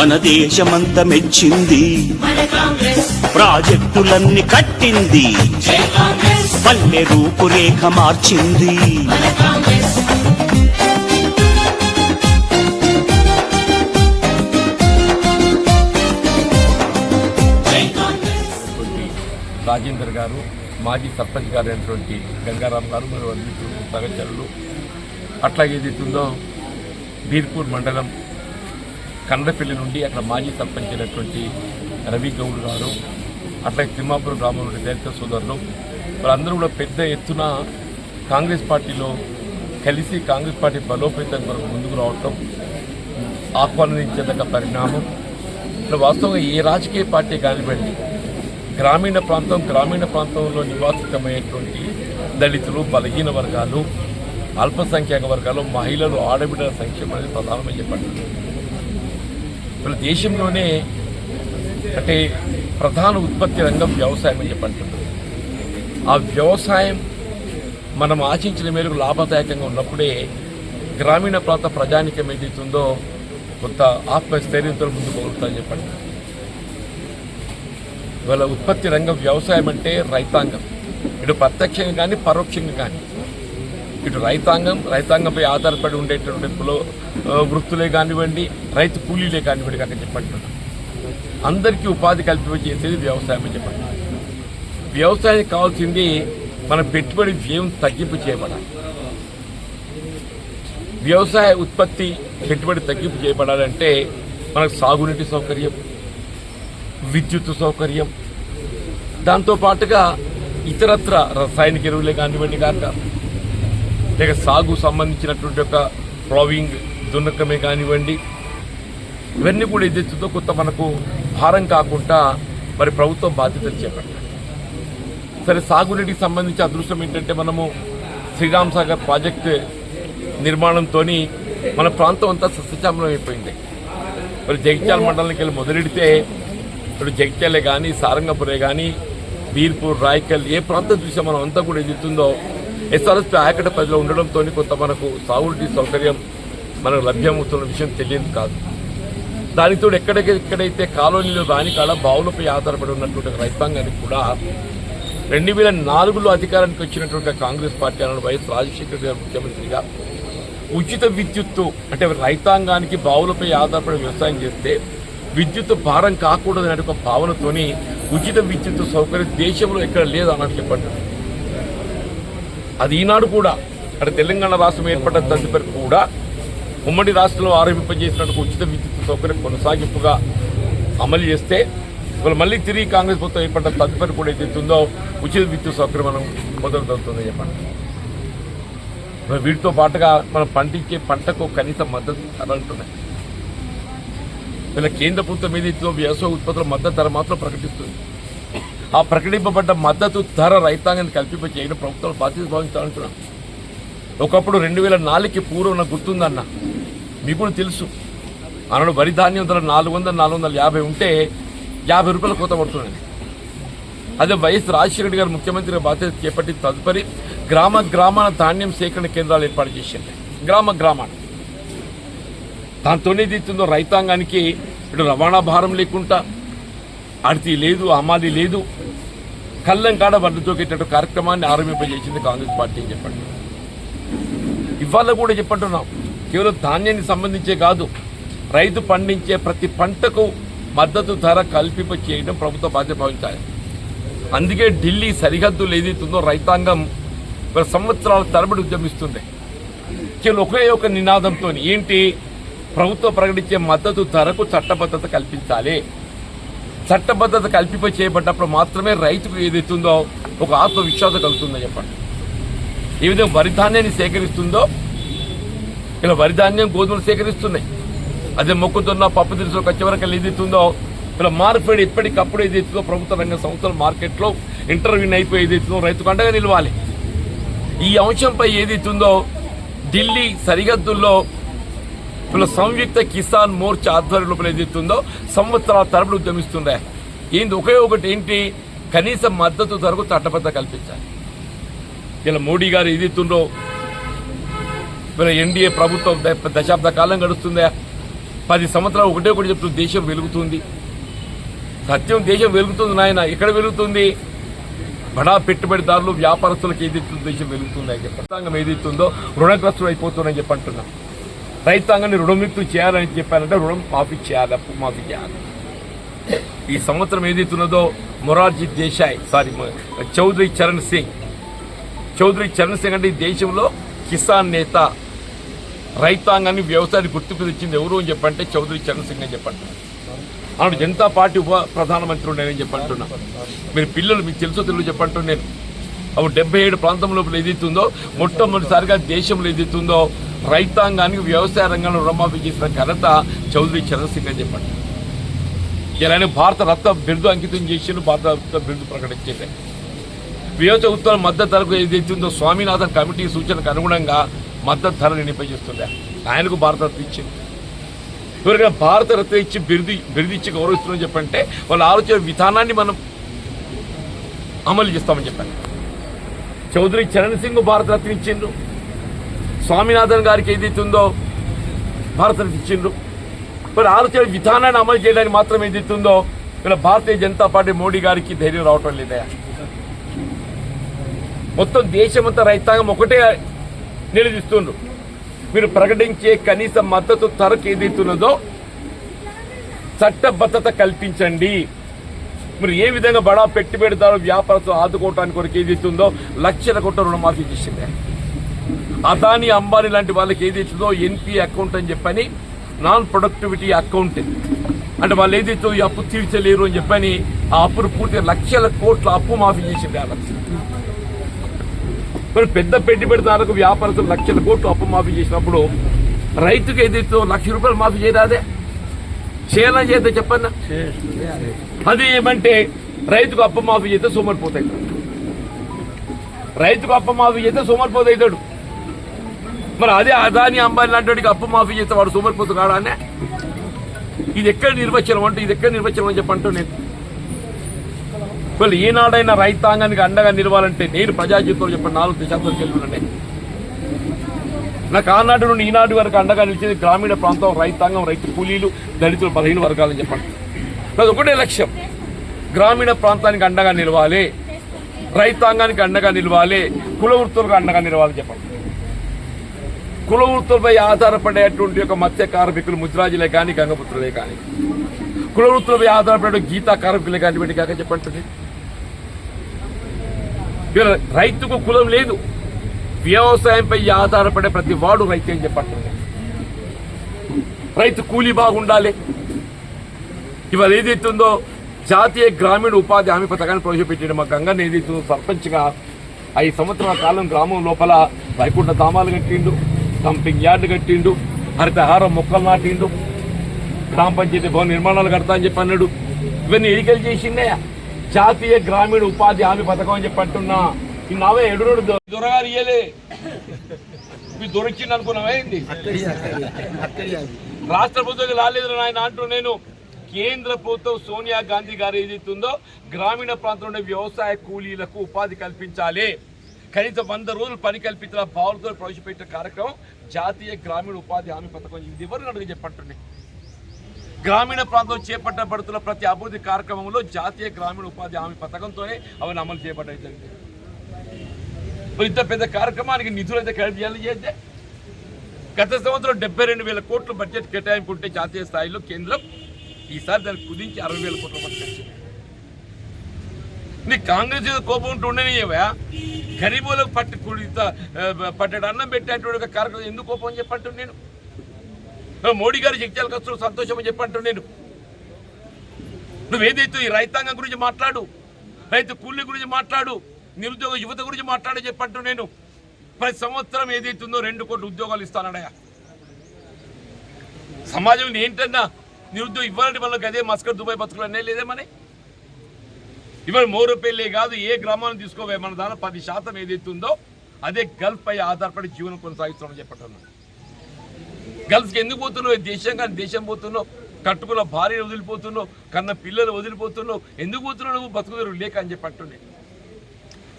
మన దేశమంత మెచ్చింది. ప్రాజెక్టులన్నీ కట్టింది. పల్లె రూపురేఖ మార్చింది. రాజేందర్ గారు మాజీ సర్పంచ్ గారు అయినటువంటి గంగారాం గారు మరియు మిత్రులు సహచరులు. అట్లాగే ఏదైతుందో బీర్పూర్ మండలం కండ్రపల్లి నుండి అక్కడ మాజీ సర్పంచ్ అయినటువంటి రవి గౌడ్ గారు అట్లాగే తిమ్మాపురం గ్రామం నుండి దళిత సోదరులు వాళ్ళందరూ కూడా పెద్ద ఎత్తున కాంగ్రెస్ పార్టీలో కలిసి కాంగ్రెస్ పార్టీ బలోపేతం కొరకు ముందుకు రావటం ఆహ్వానించదగ్గ పరిణామం. ఇప్పుడు వాస్తవంగా ఏ రాజకీయ పార్టీ కానివ్వండి గ్రామీణ ప్రాంతం గ్రామీణ ప్రాంతంలో నివాసితమైనటువంటి దళితులు బలహీన వర్గాలు అల్పసంఖ్యాక వర్గాలు మహిళలు ఆడబిడ్డల సంక్షేమం అనేది ప్రధానమని చెప్పండి ఇప్పుడు దేశంలోనే అంటే ప్రధాన ఉత్పత్తి రంగం వ్యవసాయం అని చెప్పంటున్నారు ఆ వ్యవసాయం మనం ఆశించిన మేరకు లాభదాయకంగా ఉన్నప్పుడే గ్రామీణ ప్రాంత ప్రజానికం ఏదైతుందో కొంత ఆత్మస్థైర్యంతో ముందుకు పోగలుగుతారని చెప్పండి ఇవాళ ఉత్పత్తి రంగం వ్యవసాయం అంటే రైతాంగం. ఇటు ప్రత్యక్షంగా కానీ పరోక్షంగా కానీ. ఇటు రైతాంగం రైతాంగంపై ఆధారపడి ఉండేటటువంటి కుల వృత్తులే కానివ్వండి రైతు కూలీలే కానివ్వండి కాక చెప్పండి అందరికీ ఉపాధి కల్పించేసేది వ్యవసాయం అని చెప్పండి వ్యవసాయానికి కావాల్సింది మన పెట్టుబడి వ్యయం తగ్గింపు చేయబడాలి. వ్యవసాయ ఉత్పత్తి పెట్టుబడి తగ్గింపు చేయబడాలంటే మనకు సాగునీటి సౌకర్యం విద్యుత్ సౌకర్యం దాంతో పాటుగా ఇతరత్ర రసాయనిక ఎరువులే కానివ్వండి కాక లేక సాగు సంబంధించినటువంటి ఒక ప్రావింగ్ దున్నకమే కానివ్వండి ఇవన్నీ కూడా ఎదుగుతుందో కొత్త మనకు భారం కాకుండా మరి ప్రభుత్వం బాధ్యతలు చేపట్టాలి. సరే సాగునీటికి సంబంధించి అదృష్టం ఏంటంటే మనము శ్రీరామ్ సాగర్ ప్రాజెక్ట్ నిర్మాణంతో మన ప్రాంతం అంతా సస్యశ్యామలం అయిపోయింది. మరి జగిత్యాల మండలానికి వెళ్ళి మొదలెడితే ఇప్పుడు జగిత్యాలే కానీ సారంగపురే కానీ బీర్పూర్ రాయకల్ ఏ ప్రాంతం చూసే మనం అంతా కూడా ఎదుగుతుందో ఎస్ఆర్ఎస్పీ ఆయకట ప్రజలు ఉండడంతో కొంత మనకు సాగునీటి సౌకర్యం మనకు లభ్యమవుతున్న విషయం తెలియదు కాదు. దానితో ఎక్కడికి ఎక్కడైతే కాలనీలు దాని కాడ బావులపై ఆధారపడి ఉన్నటువంటి రైతాంగానికి కూడా రెండు వేల నాలుగులో అధికారానికి వచ్చినటువంటి కాంగ్రెస్ పార్టీ అన్న వైఎస్ రాజశేఖర గారు ముఖ్యమంత్రిగా. ఉచిత విద్యుత్తు అంటే రైతాంగానికి బావులపై ఆధారపడి వ్యవసాయం చేస్తే విద్యుత్ భారం కాకూడదు ఒక భావనతోని ఉచిత విద్యుత్ సౌకర్యం దేశంలో ఎక్కడ లేదు అన్నట్టు చెప్పండి. అది ఈనాడు కూడా అంటే తెలంగాణ రాష్ట్రం ఏర్పడ్డ తదుపరి కూడా ఉమ్మడి రాష్ట్రంలో ఆరంభింపజేసినట్టు ఉచిత విద్యుత్ సౌకర్యం కొనసాగింపుగా అమలు చేస్తే ఇవాళ మళ్ళీ తిరిగి కాంగ్రెస్ ప్రభుత్వం ఏర్పడ్డ తదుపరి కూడా ఏదైతుందో ఉచిత విద్యుత్ సౌకర్యం మనం మొదలుతవుతుందని చెప్పండి. వీటితో పాటుగా మనం పండించే పంటకు కనీస మద్దతు ధర అంటున్నాయి. వీళ్ళ కేంద్ర ప్రభుత్వం ఏదైతుందో వ్యవసాయ ఉత్పత్తుల మద్దతు ధర మాత్రం ప్రకటిస్తుంది. ఆ ప్రకటింపబడ్డ మద్దతు ధర రైతాంగాన్ని కల్పింప చేయడం ప్రభుత్వం బాధ్యత భావించాలంటున్నాం ఒకప్పుడు రెండు వేల నాలుగుకి పూర్వం గుర్తుందన్న. మీకు కూడా తెలుసు. అన్నాడు వరి ధాన్యం ధర నాలుగు వందల నాలుగు వందల యాభై ఉంటే యాభై రూపాయల కోత పడుతున్నాయి అదే వైఎస్ రాజశేఖర గారు ముఖ్యమంత్రిగా బాధ్యత చేపట్టి తదుపరి గ్రామ గ్రామాల ధాన్యం సేకరణ కేంద్రాలు ఏర్పాటు చేసింది. గ్రామ గ్రామాన. దాంతో ఏదైతుందో రైతాంగానికి ఇటు రవాణా భారం లేకుండా అడితి లేదు అమాది లేదు. కళ్ళం కాడ వడ్డతోకేటట్టు కార్యక్రమాన్ని ఆరంభింపజేసింది కాంగ్రెస్ పార్టీ అని చెప్పండి. ఇవాళ కూడా చెప్పంటున్నాం. కేవలం ధాన్యానికి సంబంధించే కాదు రైతు పండించే ప్రతి పంటకు మద్దతు ధర కల్పింప చేయడం ప్రభుత్వ బాధ్యత భావించాలి అందుకే ఢిల్లీ సరిహద్దులు ఏదైతుందో రైతాంగం సంవత్సరాల తరబడి ఉద్యమిస్తుంది. కేవలం ఒకే ఒక నినాదంతో ఏంటి? ప్రభుత్వం ప్రకటించే మద్దతు ధరకు చట్టబద్ధత కల్పించాలి. చట్టబద్ధత కల్పింప చేయబడ్డప్పుడు మాత్రమే రైతుకు ఏదైతుందో ఒక ఆత్మవిశ్వాసం కలుగుతుందని చెప్పండి. ఏ విధంగా వరి ధాన్యాన్ని సేకరిస్తుందో ఇలా వరి ధాన్యం గోధుమలు సేకరిస్తున్నాయి. అదే మొక్కుతున్న పప్పు దినుసులు వచ్చేవరకు ఏదైతుందో ఇలా మార్పిడి ఎప్పటికప్పుడు ఏదైతుందో ప్రభుత్వ రంగ సంస్థల మార్కెట్లో ఇంటర్వ్యూ అయిపోయి ఏదైతుందో రైతుకు అండగా నిలవాలి. ఈ అంశంపై ఏదైతుందో ఢిల్లీ సరిహద్దుల్లో ఇలా సంయుక్త కిసాన్ మోర్చా ఆధ్వర్యంలో ఏదైతుందో సంవత్సరాల తరబడి ఉద్యమిస్తున్నాయి ఏంది ఒకే ఒకటి ఏంటి? కనీస మద్దతు ధరకు తట్టబద్ద కల్పించాలి. ఇలా మోడీ గారు ఏదైతుందో మరి ఎన్డీఏ ప్రభుత్వం దశాబ్ద కాలం గడుస్తుందా? పది సంవత్సరాలు ఒకటే ఒకటి చెప్తుంది దేశం వెలుగుతుంది. సత్యం దేశం వెలుగుతుంది నాయన ఎక్కడ వెలుగుతుంది? బడా పెట్టుబడిదారులు వ్యాపారస్తులకు ఏదైతుందో దేశం వెలుగుతుంది అని చెప్పి రైతాంగం ఏదైతుందో రుణగ్రస్తులు అయిపోతుందని చెప్పి అంటున్నాం. రైతాంగాన్ని రుణముక్తులు చేయాలని చెప్పారంటే రుణం మాఫీ చేయాలి అప్పు మాఫీ చేయాలి. ఈ సంవత్సరం ఏదైతున్నదో మొరార్జీ దేశాయ్ సారీ చౌదరి చరణ్ సింగ్. చౌదరి చరణ్ సింగ్ అంటే ఈ దేశంలో కిసాన్ నేత రైతాంగాన్ని వ్యవసాయాన్ని గుర్తింపు తెచ్చింది ఎవరు అని చెప్పంటే చౌదరి చరణ్ సింగ్ అని చెప్పంటున్నారు ఆవిడ జనతా పార్టీ ఉప ప్రధానమంత్రి ఉండేనని చెప్పంటున్నా. మీరు పిల్లలు మీకు తెలుసో తెలుగు చెప్పంటున్నా నేను. అప్పుడు డెబ్బై ఏడు ప్రాంతం లోపల ఏదైతుందో మొట్టమొదటిసారిగా దేశంలో ఏదైతుందో రైతాంగానికి వ్యవసాయ రంగంలో రుణమాఫీ చేసిన ఘనత చౌదరి చరణ్ సింగ్ అని చెప్పండి ఇలానే భారత రత్న బిరుదు అంకితం చేసిండు భారత రత్న బిరుదు ప్రకటించేది వ్యవసాయ ఉత్తర మద్దతు ధరకు ఏదైతుందో స్వామినాథన్ కమిటీ సూచనకు అనుగుణంగా మద్దతు ధర నిర్ణయింపజేస్తుంది ఆయనకు భారతరత్న ఇచ్చింది ఎవరికైనా భారతరత్న ఇచ్చి బిరుది బిరుదిచ్చి గౌరవిస్తున్నామని చెప్పంటే వాళ్ళ ఆలోచన విధానాన్ని మనం అమలు చేస్తామని చెప్పాను చౌదరి చరణ్ సింగ్ భారతరత్న ఇచ్చిండ్రు. స్వామినాథన్ గారికి ఏదైతే ఉందో భారత ఇచ్చిండ్రు. మరి ఆలోచన విధానాన్ని అమలు చేయడానికి మాత్రం ఏదైతే ఉందో ఇలా భారతీయ జనతా పార్టీ మోడీ గారికి ధైర్యం రావటం లేదా మొత్తం దేశమంతా రైతాంగం ఒకటే నిలదీస్తుండ్రు. మీరు ప్రకటించే కనీస మద్దతు ధరకు ఏదైతున్నదో చట్టబద్ధత కల్పించండి. మీరు ఏ విధంగా బడా పెట్టుబడిదారు వ్యాపారస్తులు ఆదుకోవటానికి కొరకు ఏదైతుందో లక్షల కోట్ల రుణమాఫీ చేసింది. అదాని అంబానీ లాంటి వాళ్ళకి ఏదైతుందో ఎన్పి అకౌంట్ అని చెప్పని నాన్ ప్రొడక్టివిటీ అకౌంట్. అంటే వాళ్ళు ఏదైతే ఈ అప్పు తీర్చలేరు అని చెప్పని ఆ అప్పును పూర్తిగా లక్షల కోట్ల అప్పు మాఫీ చేసింది ఆ లక్ష మరి పెద్ద పెట్టుబడిదారులకు వ్యాపారస్తులు లక్షల కోట్లు అప్పు మాఫీ చేసినప్పుడు రైతుకు ఏదైతే లక్ష రూపాయలు మాఫీ చేయరాదే? చేయాలని చేస్తే చెప్పన్నా? అది ఏమంటే రైతుకు అప్పు మాఫీ చేస్తే సోమరిపోతాయి. రైతుకు అప్పు మాఫీ చేస్తే సోమరిపోతాడు మరి అదే అదాని అంబానీ లాంటి వాడికి అప్పు మాఫీ చేస్తే వాడు సోమరిపోతు కాడానే ఇది ఎక్కడ నిర్వచనం అంటే ఇది ఎక్కడ నిర్వచనం అని చెప్పంటూ నేను. ఒకవేళ ఈనాడైనా రైతాంగానికి అండగా నిలవాలంటే నేను ప్రజాజీవితంలో చెప్పిన నాలుగు దశాబ్దాలు తెలుగునండి నాకు ఆనాటి నుండి ఈనాటి వరకు అండగా నిలిచేది గ్రామీణ ప్రాంతం రైతాంగం రైతు కూలీలు దళితులు బలహీన వర్గాలని చెప్పండి. అది ఒకటే లక్ష్యం. గ్రామీణ ప్రాంతానికి అండగా నిలవాలి. రైతాంగానికి అండగా నిలవాలి. కుల వృత్తులకు అండగా నిలవాలని చెప్పండి. కుల వృత్తులపై ఆధారపడేటువంటి ఒక మత్స్య కార్మికులు ముద్రాజులే కానీ గంగపుత్రులే కానీ కుల వృత్తులపై ఆధారపడే గీతా కార్మికులే కానీ వీటి కాక చెప్పండి. రైతుకు కులం లేదు. వ్యవసాయంపై ఆధారపడే ప్రతి వాడు రైతు అని చెప్పట్లేదు. రైతు కూలీ బాగుండాలి. ఇవాళ ఏదైతుందో జాతీయ గ్రామీణ ఉపాధి హామీ పథకాన్ని ప్రవేశపెట్టిన మా గంగన్న ఏదైతుందో సర్పంచ్గా ఐదు సంవత్సరాల కాలం గ్రామం లోపల వైకుంఠ ధామాలు కట్టిండు డంపింగ్ యార్డు కట్టిండు హరితహారం మొక్కలు నాటిండు గ్రామ పంచాయతీ భవన నిర్మాణాలు కడతా అని చెప్పి అన్నాడు. ఇవన్నీ ఎన్నికలు చేసిండే జాతీయ గ్రామీణ ఉపాధి హామీ పథకం అని చెప్పి అంటున్నా. ఈ నావే ఎడురుడు దొరగారు ఇయ్యలే దొరికింది అనుకున్నామైంది రాష్ట్ర ప్రభుత్వం రాలేదు ఆయన అంటూ నేను కేంద్ర ప్రభుత్వం సోనియా గాంధీ గారు ఏదైతుందో గ్రామీణ ప్రాంతంలో ఉండే వ్యవసాయ కూలీలకు ఉపాధి కల్పించాలి. కనీసం వంద రోజులు పని కల్పించిన భావనతో ప్రవేశపెట్టిన కార్యక్రమం జాతీయ గ్రామీణ ఉపాధి హామీ పథకం. ఇది ఎవరు అడుగు చెప్పంటున్నాయి గ్రామీణ ప్రాంతంలో చేపట్టబడుతున్న ప్రతి అభివృద్ధి కార్యక్రమంలో జాతీయ గ్రామీణ ఉపాధి హామీ పథకంతోనే అవన్నీ అమలు చేయబడ్డాయి జరిగింది ఇంత పెద్ద కార్యక్రమానికి నిధులు అయితే చేయాలి చేస్తే గత సంవత్సరం డెబ్బై రెండు వేల కోట్లు బడ్జెట్ కేటాయింపుంటే జాతీయ స్థాయిలో కేంద్రం ఈసారి దాన్ని కుదించి అరవై వేల కోట్ల బడ్జెట్ నీ కాంగ్రెస్ మీద కోపం ఉంటూ ఉండనివా గరీబులకు పట్టి కుడిత పట్టడు అన్నం పెట్టేటువంటి ఒక కార్యక్రమం ఎందుకు కోపం చెప్పట్టు చెప్పంటు నేను. మోడీ గారు జగ్జాలకు కష్టం సంతోషం అని చెప్పంటు నేను. నువ్వేదైతే ఈ రైతాంగం గురించి మాట్లాడు రైతు కూలీ గురించి మాట్లాడు నిరుద్యోగ యువత గురించి మాట్లాడే చెప్పంటూ నేను. ప్రతి సంవత్సరం ఏదైతుందో రెండు కోట్ల ఉద్యోగాలు ఇస్తానడయా సమాజం ఏంటన్నా నిరుద్యోగం ఇవ్వాలంటే వాళ్ళకి అదే మస్కర్ దుబాయ్ బతుకులు అనే లేదే ఇవాళ మోరపల్లి కాదు ఏ గ్రామాన్ని తీసుకోవే మన దాని పది శాతం ఏదైతుందో అదే గల్ఫ్ పై ఆధారపడి జీవనం కొనసాగిస్తున్నామని చెప్పట్టున్నాను గల్ఫ్కి ఎందుకు పోతున్నావు? దేశం కానీ దేశం పోతున్నావు. కట్టుకున్న భార్యను వదిలిపోతున్నావు కన్న పిల్లలు వదిలిపోతున్నావు. ఎందుకు పోతున్నావు నువ్వు? బతుకుదరు లేక అని చెప్పి అంటుండే.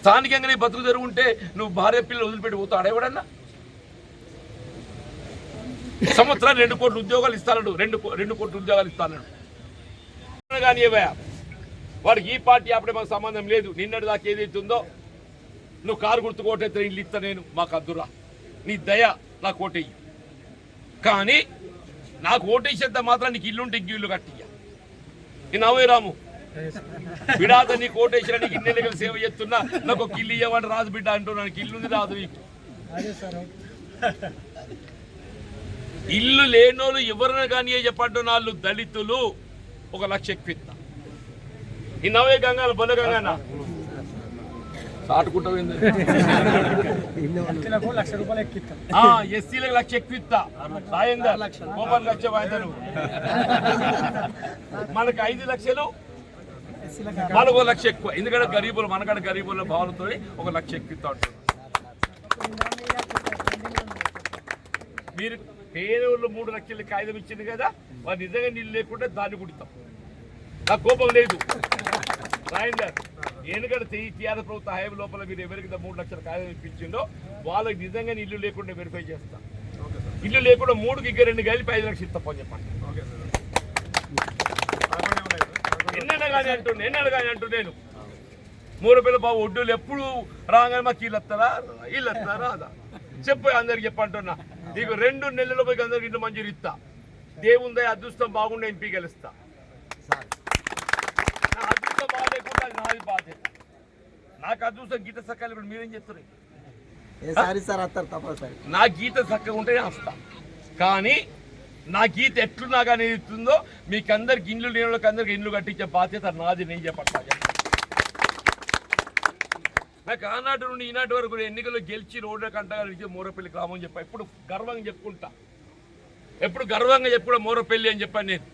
స్థానికంగా ఉంటే నువ్వు భార్య పిల్లలు వదిలిపెట్టి పోతావు. అడేవాడన్నా సంవత్సరం రెండు కోట్ల ఉద్యోగాలు ఇస్తాడు రెండు రెండు కోట్ల ఉద్యోగాలు ఇస్తాడు కానీ ఏవయా వాడికి ఈ పార్టీ అప్పుడే మాకు సంబంధం లేదు. నిన్నటి దాకా ఏదైతుందో ఉందో నువ్వు కారు గుర్తుకోటైతే ఇల్లు ఇస్తా నేను. మాకు అద్దురా. నీ దయ నా కోటెయ్యి కానీ నాకు ఓటేసేంత మాత్రం నీకు ఇల్లు ఉంటే ఇంక ఇల్లు కట్టియ్య. ఈ నవ్వే రాము. బిడాద నీకు ఓటేసిన నీకు ఇన్ని సేవ చేస్తున్నా నాకు ఒక ఇల్లు ఇవ్వమని రాదు బిడ్డ అంటున్నా నాకు ఇల్లు ఉంది రాదు నీకు ఇల్లు లేనోళ్ళు ఎవరైనా కానీ చెప్పంటున్న వాళ్ళు దళితులు ఒక లక్ష ఎక్కువ ఈ నవ్వే గంగాలు బొల్ల గంగా సాటుకుంటావు వ్యక్తులకు లక్ష రూపాయలు ఎక్కిస్తాం ఎస్సీలకు లక్ష ఎక్కువ ఇస్తా సాయంగా కోపం లక్ష వాయిదాలు. మనకు ఐదు లక్షలు మనకు లక్ష ఎక్కువ. ఎందుకంటే గరీబులు మనకాడ గరీబుల భావనతో ఒక లక్ష ఎక్కువ ఇస్తా ఉంటారు మీరు పేదోళ్ళు మూడు లక్షల కాగితం ఇచ్చింది కదా వారు నిజంగా నీళ్ళు లేకుంటే దాన్ని కుడతాం. నాకు కోపం లేదు. రాయందర్ ఎందుకంటే టీఆర్ ప్రభుత్వ హయాం లోపల మీరు ఎవరికి మూడు లక్షల కాగితం ఇప్పించిందో వాళ్ళకి నిజంగా ఇల్లు లేకుండా వెరిఫై చేస్తాం. ఇల్లు లేకుండా మూడుకి ఇంకా రెండు కలిపి ఐదు లక్షలు ఇస్తాం చెప్పండి. ఎన్నైనా కానీ అంటుండే ఎన్నైనా కానీ అంటూ నేను. మూడు పిల్ల బాబు ఒడ్డులు ఎప్పుడు రాగానే మాకు వీళ్ళు వస్తారా వీళ్ళు వస్తారా రాదా? చెప్పు అందరికి చెప్పంటున్నా నీకు రెండు నెలల పోయి అందరికి ఇంట్లో మంజూరు ఇస్తా. దేవుందే అదృష్టం బాగుండే ఎంపీ గెలుస్తా. నా అదృష్టం బాగాలేకుండా అది నాది బాధ్యత నాకు అదృష్టం గీత సకాలు ఇప్పుడు మీరేం సార్ తప్పనిసరి నా గీత చక్కగా ఉంటేనే వస్తా. కానీ నా గీత ఎట్లున్నా కానీ ఇస్తుందో మీకు అందరికి ఇండ్లు వాళ్ళకి అందరికి ఇండ్లు కట్టించే బాధ్యత నాది నేను చెప్పట్లా నాకు ఆనాటి నుండి ఈనాటి వరకు ఎన్నికల్లో గెలిచి రోడ్ల కంటగా మూరపల్లి గ్రామం చెప్పా. ఎప్పుడు గర్వంగా చెప్పుకుంటా. ఎప్పుడు గర్వంగా చెప్పుకుంటా మూరపల్లి అని చెప్పాను నేను.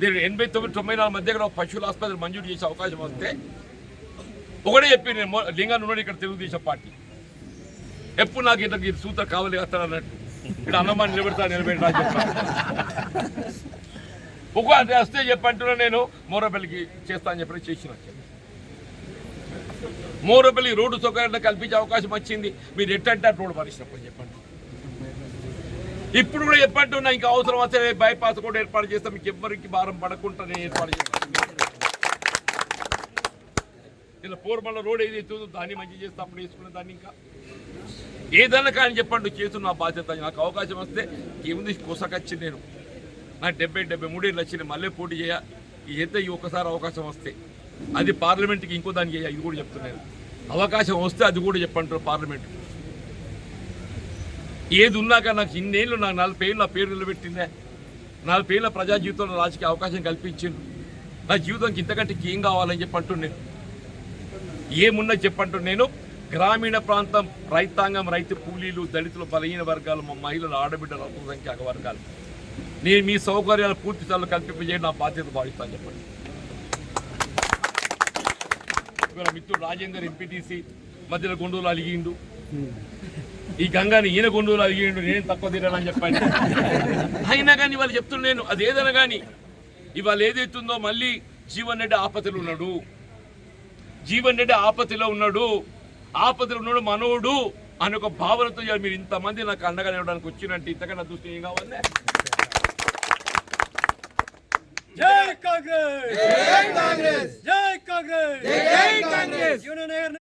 నేను ఎనభై తొమ్మిది తొంభై నాలుగు మధ్య కూడా పశువుల ఆసుపత్రి మంజూరు చేసే అవకాశం వస్తే ఒకటే చెప్పి నేను మో- లింగాన్ని ఉన్నాడు ఇక్కడ తెలుగుదేశం పార్టీ. ఎప్పుడు నాకు ఇట్లా సూత్ర కావాలి వస్తాను అన్నట్టు. ఇక్కడ అన్నమాన్ని నిలబెడతా నిలబెట్టా అని చెప్పాను ఒక వస్తే చెప్పంటున్నా నేను మోరపల్లికి చేస్తా అని చెప్పి చేసిన మోరపల్లి రోడ్డు సౌకర్యాన్ని కల్పించే అవకాశం వచ్చింది. మీరు ఎట్టంటే రోడ్డు పరిశ్రమ చెప్పండి. ఇప్పుడు కూడా చెప్పంటున్నా ఇంకా అవసరం వస్తే బైపాస్ కూడా ఏర్పాటు చేస్తాం. మీకు ఎవ్వరికి భారం పడకుండా నేను ఏర్పాటు చేస్తాను ఇలా పూర్వమల్ల రోడ్ ఏది ఉందో దాన్ని మంచి చేస్తే అప్పుడు వేసుకునే దాన్ని ఇంకా. ఏదైనా కానీ చెప్పండి చేస్తున్న నా బాధ్యత నాకు అవకాశం వస్తే ఏముంది? కొసకొచ్చి నేను. నాకు డెబ్బై డెబ్బై మూడేళ్ళు వచ్చింది. మళ్ళీ పోటీ చేయ ఏదో ఈ ఒక్కసారి అవకాశం వస్తే. అది పార్లమెంట్కి ఇంకో దానికి చేయ ఇది కూడా చెప్తున్నాను అవకాశం వస్తే అది కూడా చెప్పంటారు పార్లమెంట్ ఏది ఉన్నాక నాకు ఇన్నేళ్ళు నాకు నాలుగు పేర్ల నా పేరు నిలబెట్టిందే. నాలుగు పేర్ల ప్రజా జీవితంలో రాజకీయ అవకాశం కల్పించింది నా జీవితానికి ఇంతకంటే ఏం కావాలని చెప్పి నేను ఏమున్నా చెప్పంటూ నేను. గ్రామీణ ప్రాంతం రైతాంగం రైతు కూలీలు దళితులు బలహీన వర్గాలు మా మహిళలు ఆడబిడ్డలు అల్పసంఖ్యాక వర్గాలు. నేను మీ సౌకర్యాలు పూర్తి స్థాయిలో కల్పింపజేయడం నా బాధ్యత భావిస్తాను చెప్పండి. మిత్రుడు రాజేందర్ ఎంపీటీసీ మధ్యలో గుండూలు అలిగిండు. ఈ గంగాని ఈయన గుండూలు అలిగిండు నేను తక్కువ తినని చెప్పండి. అయినా కానీ వాళ్ళు చెప్తున్నాను నేను అది ఏదైనా కానీ ఇవాళ ఏదైతుందో మళ్ళీ జీవన్ రెడ్డి ఆపదలు ఉన్నాడు. జీవన్ రెడ్డి ఆపతిలో ఉన్నాడు. ఆపతిలో ఉన్నాడు మనోడు అని ఒక భావనతో మీరు ఇంతమంది నాకు అండగా నిలవడానికి వచ్చినట్టు ఇంతకన్నా దృష్టి ఏం కావాలి? జై కాంగ్రెస్! జై కాంగ్రెస్! జై కాంగ్రెస్! జై కాంగ్రెస్!